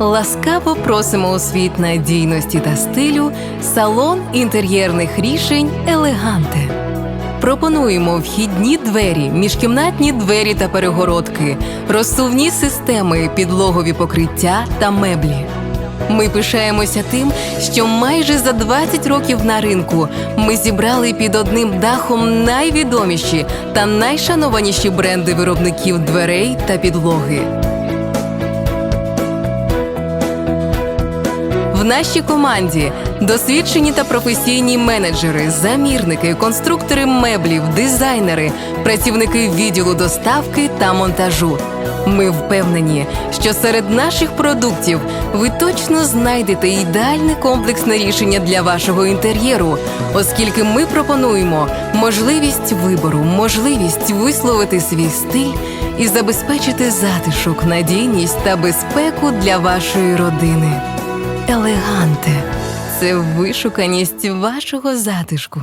Ласкаво просимо у світ надійності та стилю салон інтер'єрних рішень Елеганте. Пропонуємо вхідні двері, міжкімнатні двері та перегородки, розсувні системи, підлогові покриття та меблі. Ми пишаємося тим, що майже за 20 років на ринку ми зібрали під одним дахом найвідоміші та найшанованіші бренди виробників дверей та підлоги. Нашій команді досвідчені та професійні менеджери, замірники, конструктори меблів, дизайнери, працівники відділу доставки та монтажу. Ми впевнені, що серед наших продуктів ви точно знайдете ідеальне комплексне рішення для вашого інтер'єру, оскільки ми пропонуємо можливість вибору, можливість висловити свій стиль і забезпечити затишок, надійність та безпеку для вашої родини. Елеганте це вишуканість вашого затишку.